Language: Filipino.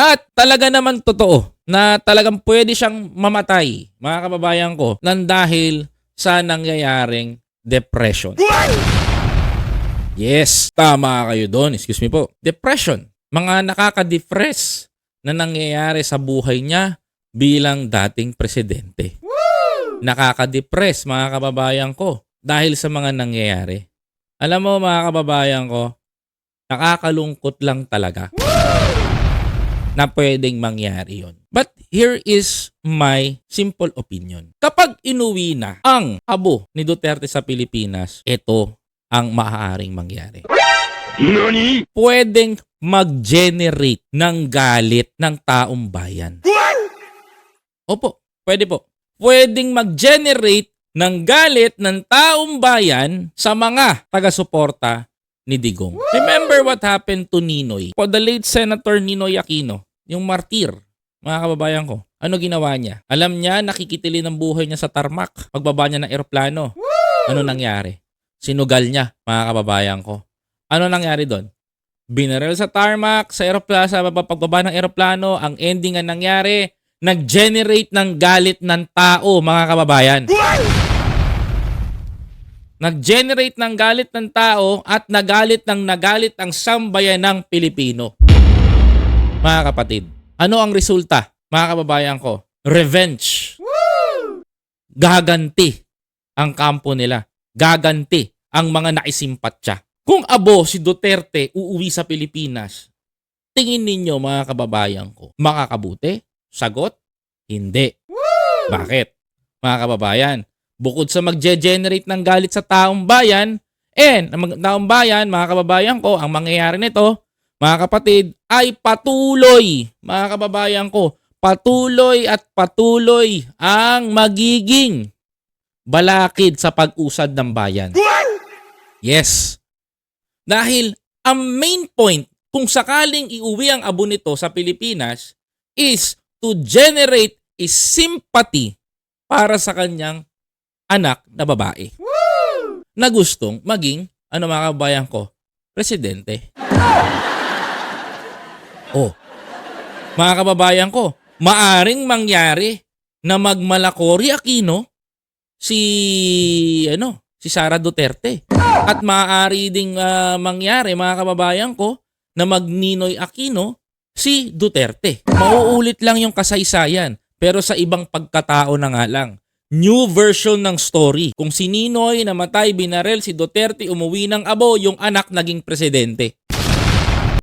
At talaga naman totoo na talagang pwede siyang mamatay, mga kababayan ko, nang dahil sa nangyayaring depression. Yes, tama kayo doon. Excuse me po. Depression. Mga nakaka-depress na nangyayari sa buhay niya bilang dating presidente. Nakaka-depress mga kababayan ko dahil sa mga nangyayari. Alam mo mga kababayan ko, nakakalungkot lang talaga na pwedeng mangyari yon. But here is my simple opinion. Kapag inuwi na ang abo ni Duterte sa Pilipinas, ito ang maaaring mangyari. Pwedeng mag-generate ng galit ng taong bayan. Opo, pwede po. Pwedeng mag-generate ng galit ng taong bayan sa mga taga-suporta ni Digong. Remember what happened to Ninoy? Po the late Senator Ninoy Aquino, yung martir, mga kababayan ko. Ano ginawa niya? Alam niya, nakikitili ng buhay niya sa tarmac. Pagbaba niya ng eroplano. Ano nangyari? Sinugal niya, mga kababayan ko. Ano nangyari doon? Binaril sa tarmac, sa aeroplano, sa pagbaba ng eroplano, ang ending ang nangyari, nag-generate ng galit ng tao, mga kababayan. Nag-generate ng galit ng tao at nagalit ng nagalit ang sambayan ng Pilipino. Mga kapatid, ano ang resulta, mga kababayan ko? Revenge. Gaganti ang kampo nila. Gaganti ang mga naisimpatya. Kung abo si Duterte uuwi sa Pilipinas, tingin ninyo mga kababayan ko, makakabuti? Sagot? Hindi. Bakit? Mga kababayan, bukod sa magge-generate ng galit sa taong bayan, and ang taong bayan, mga kababayan ko, ang mangyayari nito, mga kapatid, ay patuloy, mga kababayan ko, patuloy at patuloy ang magiging balakid sa pag-usad ng bayan. Yes. Dahil ang main point kung sakaling iuwi ang abo nito sa Pilipinas is to generate a sympathy para sa kanyang anak na babae na gustong maging, ano mga kabayan ko, presidente. Oh, mga kababayan ko, maaring mangyari na magmalakori Aquino si ano si Sara Duterte at maaari ding ah, mangyari mga kababayan ko na magninoy Aquino si Duterte. Mauulit lang yung kasaysayan pero sa ibang pagkatao na nga lang. New version ng story. Kung si Ninoy namatay binarel si Duterte umuwi ng abo yung anak naging presidente.